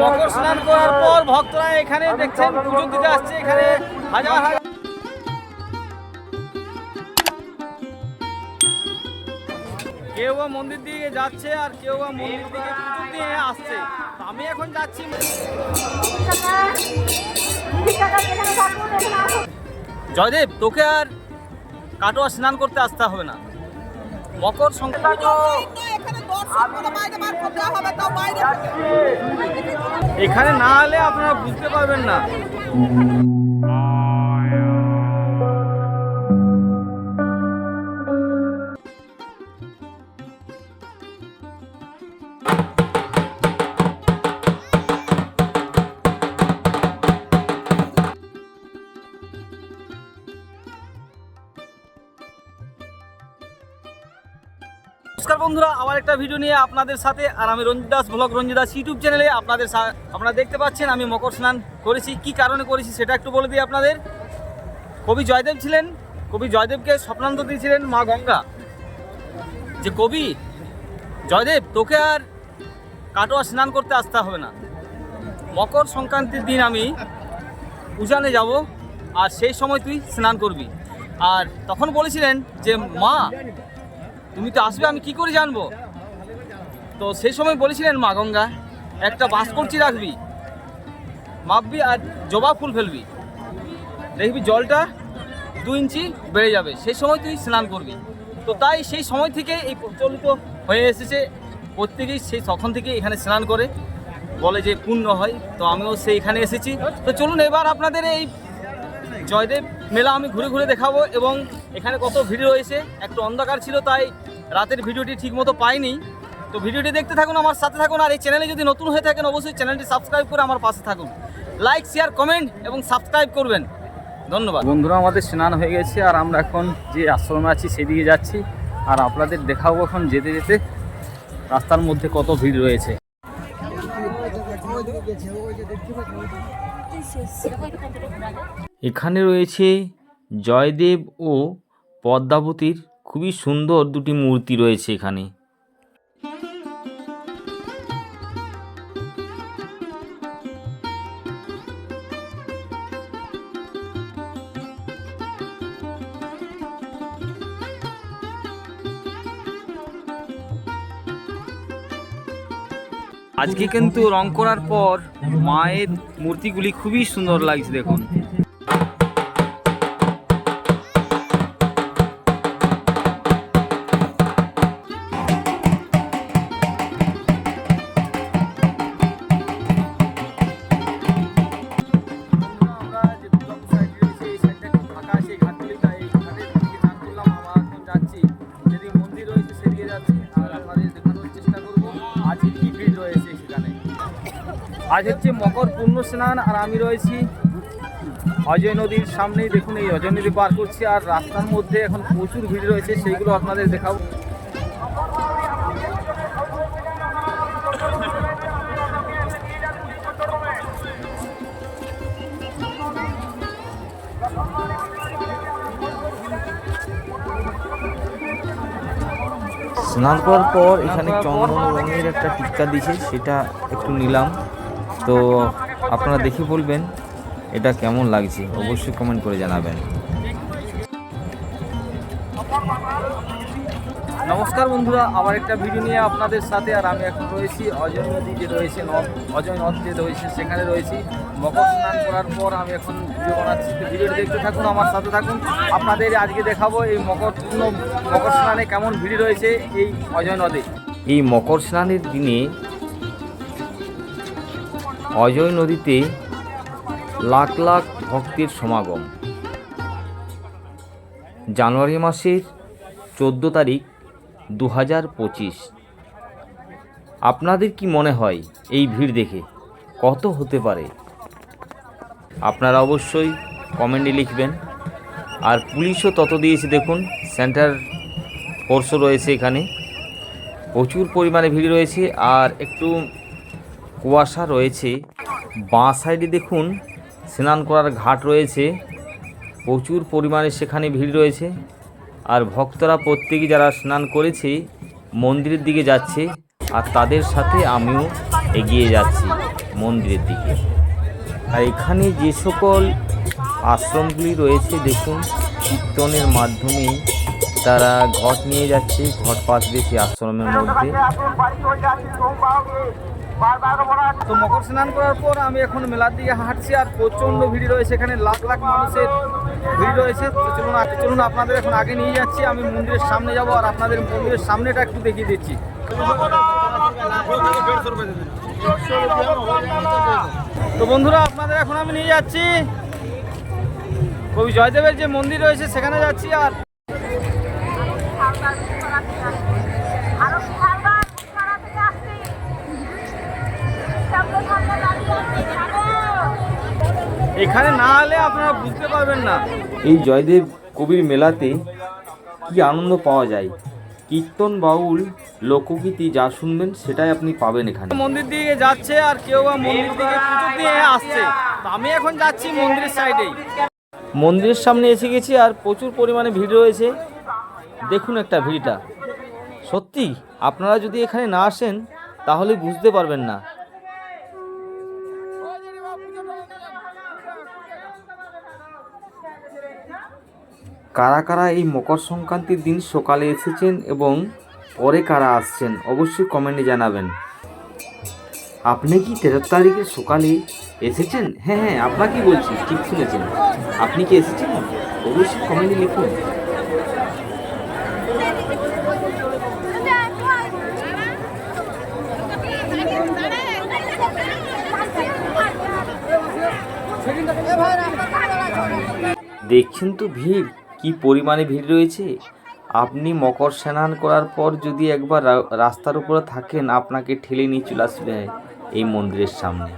মকর স্নান করার পর ভক্তরা এখানে দেখছেন পুজো দিতে আসছে, এখানে হাজার হাজার কেউ বা মন্দির দিকে যাচ্ছে আর কেউ বা মন্দির দিকে পুজো দিয়ে আসছে। আমি এখন যাচ্ছি জয়দেব, তোকে আর কাটোয়া স্নান করতে আসতে হবে না। মকর সংক্রান্তি এখানে না হলে আপনারা বুঝতে পারবেন না। নমস্কার বন্ধুরা, আবার একটা ভিডিও নিয়ে আপনাদের সাথে, আর আমি রঞ্জিত দাস ব্লগ রঞ্জিত দাস ইউটিউব চ্যানেলে আপনাদের আপনারা দেখতে পাচ্ছেন, আমি মকর স্নান করেছি। কি কারণে করেছি সেটা একটু বলে দিই আপনাদের। কবি জয়দেব ছিলেন। কবি জয়দেবকে স্বপ্নান্ত দিয়েছিলেন মা গঙ্গা। যে কবি, জয়দেব, তোকে আর কাটোয়া স্নান করতে আসতে হবে না। মকর সংক্রান্তির দিন আমি উজানে যাব, আর সেই সময় তুই স্নান করবি। আর তখন বলেছিলেন যে, মা তুমি তো আসবে, আমি কি করে জানব? তো সেই সময় বলেছিলেন মা গঙ্গা, একটা বাস করছি রাখবি, মাপবি আর জবা ফুল ফেলবি। দেখবি জলটা দু ইঞ্চি বেড়ে যাবে, সেই সময় তুই স্নান করবি। তো তাই সেই সময় থেকে এই প্রচলিত হয়ে এসেছে, প্রত্যেকেই সেই তখন থেকে এখানে স্নান করে, বলে যে পূর্ণ হয়, তো আমিও সেইখানে এসেছি। তো চলুন এবার আপনাদের এই জয়দেব মেলা আমি ঘুরে ঘুরে দেখাবো, এবং এখানে কত ভিড় রয়েছে, একটু অন্ধকার ছিল তাই রাতের ভিডিওটি ঠিকমতো পাইনি। তো ভিডিওটি দেখতে থাকুন, আমার সাথে থাকুন, আর এই চ্যানেলে যদি নতুন হয়ে থাকেন, অবশ্যই চ্যানেলটি সাবস্ক্রাইব করে আমার পাশে থাকুন। লাইক শেয়ার কমেন্ট এবং সাবস্ক্রাইব করবেন। ধন্যবাদ। বন্ধুরা, আমাদের স্নান হয়ে গেছে, আর আমরা এখন যে আশ্রমে আছি, সেদিকে যাচ্ছি। আর আপনাদের দেখাবো এখন যেতে যেতে রাস্তার মধ্যে কত ভিড় রয়েছে। এখানে রয়েছে জয়দেব ও পদ্মাবতীর খুবই সুন্দর দুটি মূর্তি রয়েছে এখানে। আজকে কিন্তু রং করার পর মায়ের মূর্তিগুলি খুবই সুন্দর লাগছে দেখুন। আজ হচ্ছে মকর পূর্ণ স্নান আর আমি রয়েছি অজয় নদীর সামনেই। দেখুন এই অজয় নদী পার করছি আর রাস্তার মধ্যে এখন প্রচুর ভিড় রয়েছে সেইগুলো আপনাদের দেখাবো। স্নান করার পর এখানে চন্দন রঙের একটা টিক্কা দিয়েছে সেটা একটু নিলাম। তো আপনারা দেখে বলবেন এটা কেমন লাগছে। অবশ্যই কমেন্ট করে জানাবেন। নমস্কার বন্ধুরা আবার একটা ভিডিও নিয়ে আপনাদের সাথে আর আমি এখন রয়েছি। অজয় নদী যে রয়েছে অজয় নদ যে রয়েছে সেখানে রয়েছি। মকর স্নান করার পর আমি এখন ভিডিও বানাচ্ছি। ভিডিওটি দেখতে থাকুন আমার সাথে থাকুন। আপনাদের আজকে দেখাবো এই মকর মকর স্নানে কেমন ভিড় রয়েছে এই অজয় নদে এই মকর স্নানের দিনে অজয় নদীতে লাখ লাখ ভক্তের সমাগম। জানুয়ারি মাসের চোদ্দ তারিখ দু হাজার পঁচিশ। আপনাদের কি মনে হয় এই ভিড় দেখে কত হতে পারে? আপনারা অবশ্যই কমেন্টে লিখবেন। আর পুলিশও তত দিয়েছে দেখুন, সেন্টার ফোর্সও রয়েছে এখানে। প্রচুর পরিমাণে ভিড় রয়েছে আর একটু কুয়াশা রয়েছে। বাঁ সাইডে দেখুন, স্নান করার ঘাট রয়েছে। প্রচুর পরিমাণে সেখানে ভিড় রয়েছে। আর ভক্তরা প্রত্যেকে যারা স্নান করেছে, মন্দিরের দিকে যাচ্ছে, আর তাদের সাথে আমিও এগিয়ে যাচ্ছি মন্দিরের দিকে। আর এখানে যে সকল আশ্রমগুলি রয়েছে, দেখুন, কীর্তনের মাধ্যমে তারা ঘট নিয়ে যাচ্ছে, ঘট পাশ দিয়ে সেই আশ্রমের মধ্যে। তো মকর স্নান করার পর আমি এখন মেলার দিকে হাঁটছি আর প্রচণ্ড ভিড় রয়েছে, এখানে লাখ লাখ মানুষের ভিড় রয়েছে। চলুন চলুন আপনাদের এখন আগে নিয়ে যাচ্ছি, আমি মন্দিরের সামনে যাব আর আপনাদের মন্দিরের সামনেটা একটু দেখিয়ে দিচ্ছি। তো বন্ধুরা, আপনাদের এখন আমি নিয়ে যাচ্ছি। কবি জয়দেবের যে মন্দির রয়েছে, সেখানে যাচ্ছি আরও এখানে না হলে আপনারা বুঝতে পারবেন না। এই জয়দেব কবির মেলাতে কি আনন্দ পাওয়া যায়? কীর্তন বাউল লোকগীতি যা শুনবেন সেটাই আপনি পাবেন এখানে। মন্দির দিকে যাচ্ছে আর কেউ বা মন্দির দিকে পুজো দিয়ে আসছে। আমি এখন যাচ্ছি মন্দিরের সাইডেই মন্দিরের সামনে এসে গেছি আর প্রচুর পরিমাণে ভিড় রয়েছে। দেখুন একটা ভিড়টা। সত্যি আপনারা যদি এখানে না আসেন তাহলে বুঝতে পারবেন না। কারা কারা এই মকর সংক্রান্তির দিন সকালে এসেছেন এবং পরে কারা আসছেন অবশ্যই কমেন্টে জানাবেন। আপনি কি তেরো তারিখের সকালে এসেছেন? হ্যাঁ হ্যাঁ আপনাকে বলছি, ঠিক শুনেছেন। আপনি কি এসেছেন? অবশ্যই কমেন্টে লিখুন। দেখছেন তো ভিড়? কি পরিমাণে ভিড় রয়েছে? আপনি মকর স্নান করার পর যদি একবার রাস্তার উপরে থাকেন, আপনাকে ঠেলে নিয়ে চলে আসবে এই মন্দিরের সামনে।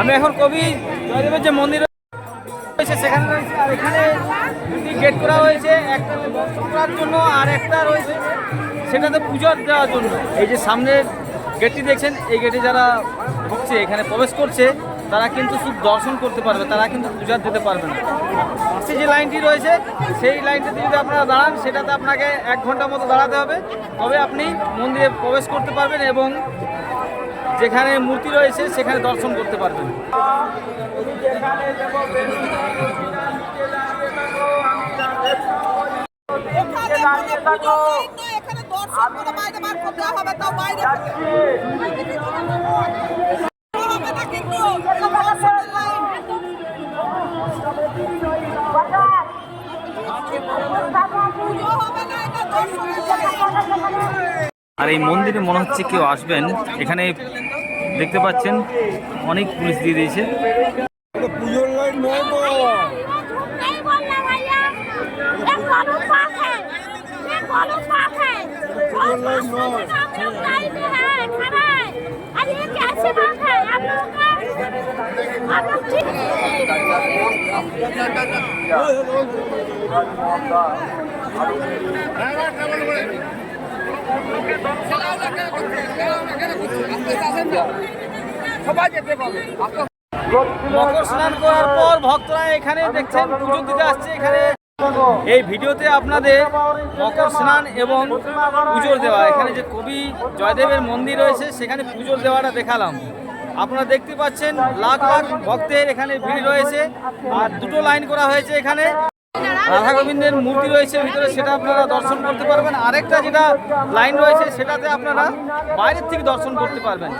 আমি এখন কবি জয়দেবের যে মন্দির রয়েছে, সেখানে রয়েছে, আর এখানে দুটি গেট করা হয়েছে, একটা দর্শন করার জন্য, আর একটা রয়েছে সেটাতে পুজো দেওয়ার জন্য এই যে সামনের গেটটি দেখছেন এই গেটে যারা ঢুকছে এখানে প্রবেশ করছে তারা কিন্তু শুধু দর্শন করতে পারবে তারা কিন্তু পূজা দিতে পারবে না পাশে যে লাইনটি রয়েছে সেই লাইনটিতে যদি আপনারা দাঁড়ান সেটাতে আপনাকে এক ঘণ্টা মতো দাঁড়াতে হবে তবে আপনি মন্দিরে প্রবেশ করতে পারবেন এবং যেখানে মূর্তি রয়েছে সেখানে দর্শন করতে পারবেন আর এই মন্দিরে মনে হচ্ছে কেউ আসবেন। এখানে দেখতে পাচ্ছেন অনেক পুলিশ দিয়ে দিয়েছে। नहीं মকর স্নান করার পর ভক্তরা এখানে দেখছেন পুজো দিতে আসছে এখানে এই ভিডিওতে আপনাদের মকর স্নান এবং পুজোর দেওয়া, এখানে যে কবি জয়দেবের মন্দির রয়েছে, সেখানে পুজোর দেওয়াটা দেখালাম। আপনারা দেখতে পাচ্ছেন, লাখ লাখ ভক্তের এখানে ভিড় রয়েছে, আর দুটো লাইন করা হয়েছে এখানে। রাধা গোবিন্দের মূর্তি রয়েছে ভিতরে সেটা আপনারা দর্শন করতে পারবেন। আরেকটা যেটা লাইন রয়েছে সেটাতে আপনারা বাইরের থেকে দর্শন করতে পারবেন।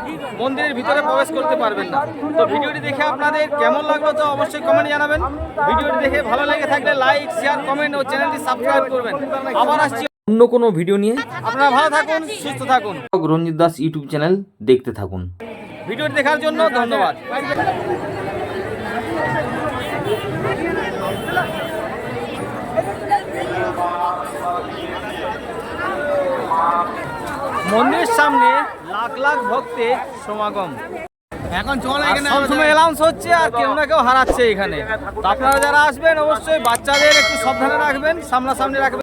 মন্দিরের ভিতরে প্রবেশ করতে পারবেন না। তো ভিডিওটি দেখে আপনাদের কেমন লাগল তো অবশ্যই কমেন্ট জানাবেন। ভিডিওটি দেখে ভালো লেগে থাকলে লাইক শেয়ার কমেন্ট ও চ্যানেলটি সাবস্ক্রাইব করবেন। আবার আসছি অন্য কোনো ভিডিও নিয়ে। আপনারা ভালো থাকুন সুস্থ থাকুন। রঞ্জিত দাস ইউটিউব চ্যানেল দেখতে থাকুন। ভিডিওটি দেখার জন্য ধন্যবাদ। মন্দিরের সামনে লাখ লাখ ভক্তের সমাগম। এখন চল এখানে সবসময় অ্যালাউন্স হচ্ছে আর কেউ না কেউ হারাচ্ছে এখানে। আপনারা যারা আসবেন অবশ্যই বাচ্চাদের একটু সাবধানে রাখবেন সামনাসামনি রাখবেন।